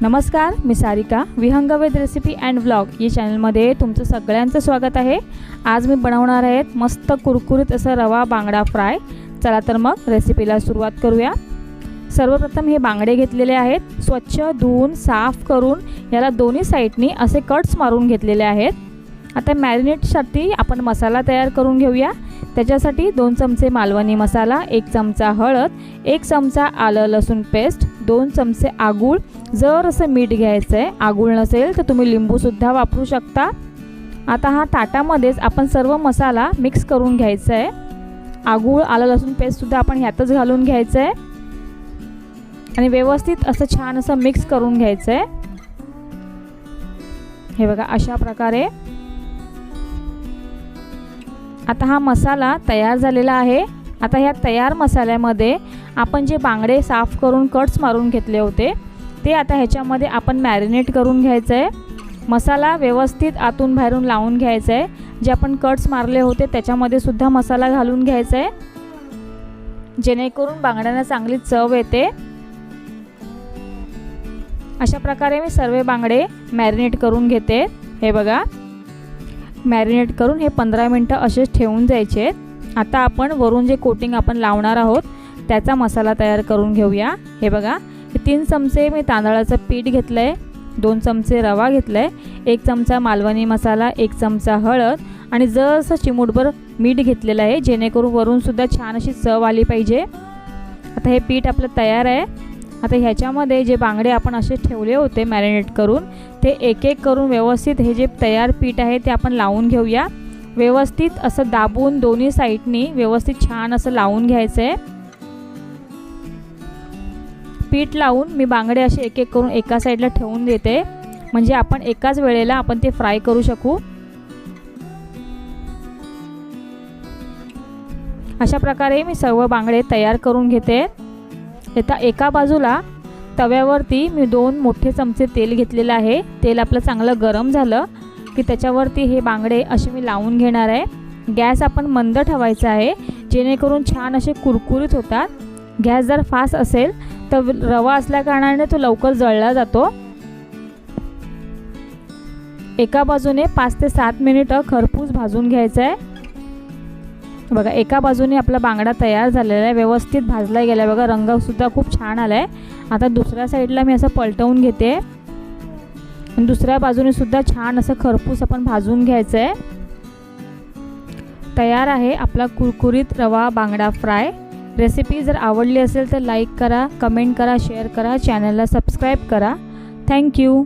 नमस्कार मी Sarika. Vihangved recipe and vlog या चॅनलमध्ये तुमचं सगळ्यांचं स्वागत आहे. आज मी बनवणार आहेत मस्त कुरकुरीत असं रवा बांगडा फ्राय. चला तर मग रेसिपीला सुरुवात करूया. सर्वप्रथम हे बांगडे घेतलेले आहेत. स्वच्छ धुवून साफ करून याला दोन्ही साईडनी असे कट्स मारून घेतलेले आहेत. आता मॅरिनेटसाठी आपण मसाला तयार करून घेऊया. त्याच्यासाठी दोन चमचे मालवणी मसाला एक चमचा हळद एक चमचा आलं लसूण पेस्ट दोन चमचे आगूळ. जर असं मीठ घ्यायचं आहे आगूळ नसेल तर तुम्ही लिंबूसुद्धा वापरू शकता. आता हा ताटामध्येच आपण सर्व मसाला मिक्स करून घ्यायचा आहे आगूळ आलं लसूण पेस्टसुद्धा आपण ह्यातच घालून घ्यायचं आहे आणि व्यवस्थित असं छान असं मिक्स करून घ्यायचं आहे हे बघा अशा प्रकारे. आता हा मसाला तयार झालेला आहे. आता ह्या तयार मसाल्यामध्ये आपण जे बांगडे साफ करून कट्स मारून घेतले होते ते आता ह्याच्यामध्ये आपण मॅरिनेट करून घ्यायचं आहे मसाला व्यवस्थित आतून बाहेरून लावून घ्यायचा आहे जे आपण कट्स मारले होते त्याच्यामध्ये सुद्धा मसाला घालून घ्यायचा आहे जेणेकरून बांगड्यांना चांगली चव येते. अशा प्रकारे मी सर्व बांगडे मॅरिनेट करून घेते. हे बघा. मॅरिनेट करून हे पंधरा मिनटं असेच ठेवून जायचे. आता आपण वरून जे कोटिंग आपण लावणार आहोत त्याचा मसाला तयार करून घेऊया. हे बघा हे तीन चमचे मी तांदळाचं पीठ घेतलं आहे दोन चमचे रवा घेतला आहे एक चमचा मालवणी मसाला एक चमचा हळद आणि जसं चिमूटभर मीठ घेतलेलं आहे जेणेकरून वरूनसुद्धा छान अशी चव आली पाहिजे. आता हे पीठ आपलं तयार आहे. आता ह्याच्यामध्ये जे बांगडे आपण असे ठेवले होते मॅरिनेट करून ते एक एक करून व्यवस्थित हे जे तयार पीठ आहे ते आपण लावून घेऊया. व्यवस्थित असं दाबून दोन्ही साईडनी व्यवस्थित छान असं लावून घ्यायचं आहे पीठ लावून मी बांगडे असे एक एक करून एका साईडला ठेवून देते. म्हणजे आपण एकाच वेळेला आपण ते फ्राय करू शकू. अशा प्रकारे मी सर्व बांगडे तयार करून घेते. आता एका बाजूला तव्यावरती मी दोन मोठे चमचे तेल घेतलेलं आहे. तेल आपलं चांगलं गरम झालं की त्याच्यावरती हे बांगडे असे मी लावून घेणार आहे. गॅस आपण मंद ठेवायचा आहे. जेणेकरून छान असे कुरकुरीत होतात. गॅस जर फास्ट असेल तर रवा असल्याकारणाने तो लवकर जळला जातो. एका बाजूने पाच ते सात मिनिटं खरपूस भाजून घ्यायचं आहे बघा एका बाजूने आपला बांगडा तयार झालेला आहे व्यवस्थित भाजला गेला आहे बघा रंगसुद्धा खूप छान आला आहे आता दुसऱ्या साईडला मी असं पलटवून घेते. दुसऱ्या बाजूने सुद्धा छान असं खरपूस आपण भाजून घ्यायचं आहे तयार आहे आपला कुरकुरीत रवा बांगडा फ्राय. रेसिपी जर आवडली असेल तर लाईक करा कमेंट करा शेअर करा चॅनलला सबस्क्राईब करा. थँक्यू